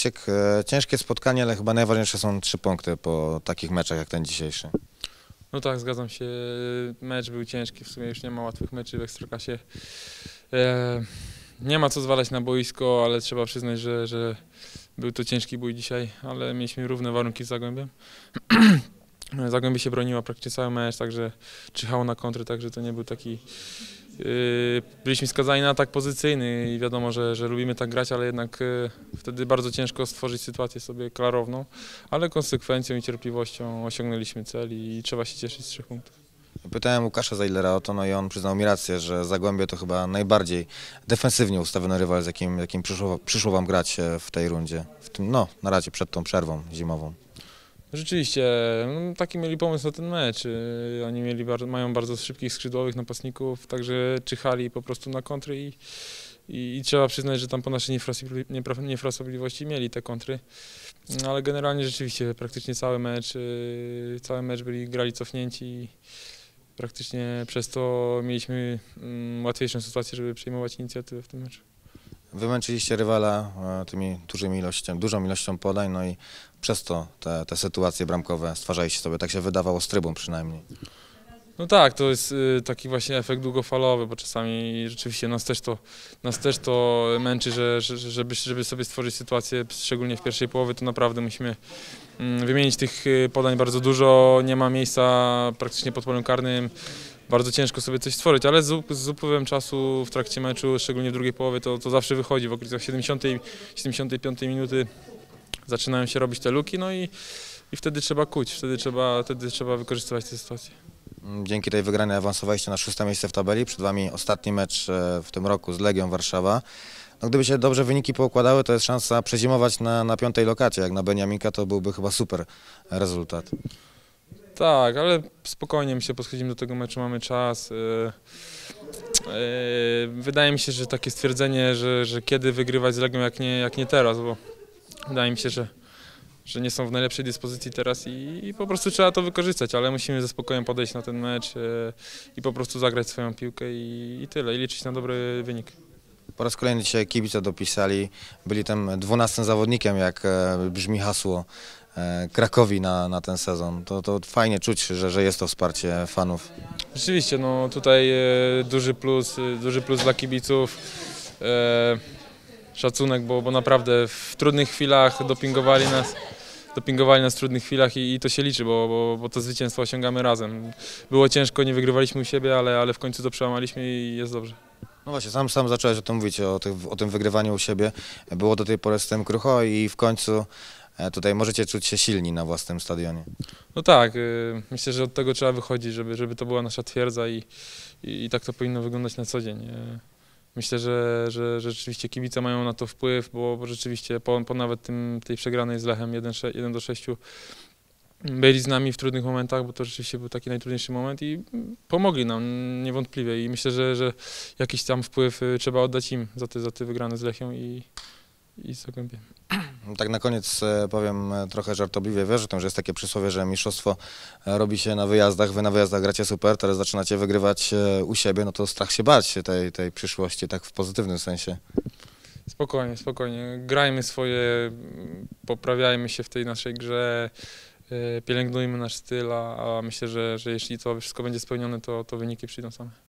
Krzysiek, e, ciężkie spotkanie, ale chyba najważniejsze są trzy punkty po takich meczach jak ten dzisiejszy. No tak, zgadzam się. Mecz był ciężki, w sumie już nie ma łatwych meczy w Ekstraklasie. E, nie ma co zwalać na boisko, ale trzeba przyznać, że, że był to ciężki bój dzisiaj, ale mieliśmy równe warunki z Zagłębiem. Zagłębie się broniło praktycznie cały mecz, także czyhało na kontry, także to nie był taki... Yy, byliśmy skazani na atak pozycyjny i wiadomo, że, że lubimy tak grać, ale jednak yy, wtedy bardzo ciężko stworzyć sytuację sobie klarowną, ale konsekwencją i cierpliwością osiągnęliśmy cel i trzeba się cieszyć z trzech punktów. Pytałem Łukasza Zailera o to, no i on przyznał mi rację, że Zagłębie to chyba najbardziej defensywnie ustawiony rywal, z jakim, jakim przyszło, przyszło wam grać e, w tej rundzie. W tym, no, na razie przed tą przerwą zimową. Rzeczywiście, no, taki mieli pomysł na ten mecz. Yy, Oni mieli mają bardzo szybkich skrzydłowych napastników, także czyhali po prostu na kontry i, i, i trzeba przyznać, że tam po naszej niefrasobliwości mieli te kontry. No, ale generalnie rzeczywiście praktycznie cały mecz, yy, cały mecz byli grali cofnięci i praktycznie przez to mieliśmy mm, łatwiejszą sytuację, żeby przejmować inicjatywę w tym meczu. Wymęczyliście rywala e, tymi dużymi ilością, dużą ilością podań, no i przez to te, te sytuacje bramkowe stwarzaliście sobie, tak się wydawało z trybą przynajmniej. No tak, to jest y, taki właśnie efekt długofalowy, bo czasami rzeczywiście nas też to, nas też to męczy, że, że, żeby, żeby sobie stworzyć sytuację, szczególnie w pierwszej połowie, to naprawdę musimy mm, wymienić tych y, podań bardzo dużo, nie ma miejsca praktycznie pod polem karnym, bardzo ciężko sobie coś stworzyć, ale z, z upływem czasu w trakcie meczu, szczególnie w drugiej połowie, to, to zawsze wychodzi w okolicach 70, 75 minuty zaczynają się robić te luki, no i, i wtedy trzeba kuć, wtedy trzeba, wtedy trzeba wykorzystywać te sytuacje. Mm, Dzięki tej wygranej awansowaliście na szóste miejsce w tabeli. Przed Wami ostatni mecz e, w tym roku z Legią Warszawa. No, gdyby się dobrze wyniki poukładały, to jest szansa przezimować na, na piątej lokacie. Jak na Beniaminka to byłby chyba super rezultat. Tak, ale spokojnie myślę, podchodzimy do tego meczu, mamy czas. Yy, yy, Wydaje mi się, że takie stwierdzenie, że, że kiedy wygrywać z Legią, jak nie, jak nie teraz, bo wydaje mi się, że, że nie są w najlepszej dyspozycji teraz i, i po prostu trzeba to wykorzystać, ale musimy ze spokojem podejść na ten mecz yy, i po prostu zagrać swoją piłkę i, i tyle, i liczyć na dobry wynik. Po raz kolejny dzisiaj kibice dopisali, byli tym dwunastym zawodnikiem, jak e, brzmi hasło Krakowi na, na ten sezon. To, to fajnie czuć, że, że jest to wsparcie fanów. Rzeczywiście, no tutaj e, duży plus, e, duży plus dla kibiców. E, szacunek, bo, bo naprawdę w trudnych chwilach dopingowali nas. Dopingowali nas w trudnych chwilach i, i to się liczy, bo, bo, bo to zwycięstwo osiągamy razem. Było ciężko, nie wygrywaliśmy u siebie, ale, ale w końcu to przełamaliśmy i jest dobrze. No właśnie, sam, sam zacząłeś o tym mówić, o, tych, o tym wygrywaniu u siebie. Było do tej pory z tym krucho i w końcu e, tutaj możecie czuć się silni na własnym stadionie. No tak, y, myślę, że od tego trzeba wychodzić, żeby, żeby to była nasza twierdza i, i, i tak to powinno wyglądać na co dzień. Y, Myślę, że, że, że rzeczywiście kibice mają na to wpływ, bo, bo rzeczywiście po, po nawet tym, tej przegranej z Lechem 1, 1 do 6 byli z nami w trudnych momentach, bo to rzeczywiście był taki najtrudniejszy moment i pomogli nam niewątpliwie i myślę, że, że jakiś tam wpływ y, trzeba oddać im za te, za te wygrane z Lechią i, i z Zagłębiem. Tak na koniec e, powiem e, trochę żartobliwie, wiesz o tym, że jest takie przysłowie, że mistrzostwo e, robi się na wyjazdach, wy na wyjazdach gracie super, teraz zaczynacie wygrywać u siebie, no to strach się bać tej, tej przyszłości, tak w pozytywnym sensie. Spokojnie, spokojnie. Grajmy swoje, poprawiajmy się w tej naszej grze, pielęgnujmy nasz styl, a myślę, że, że jeśli to wszystko będzie spełnione, to, to wyniki przyjdą same.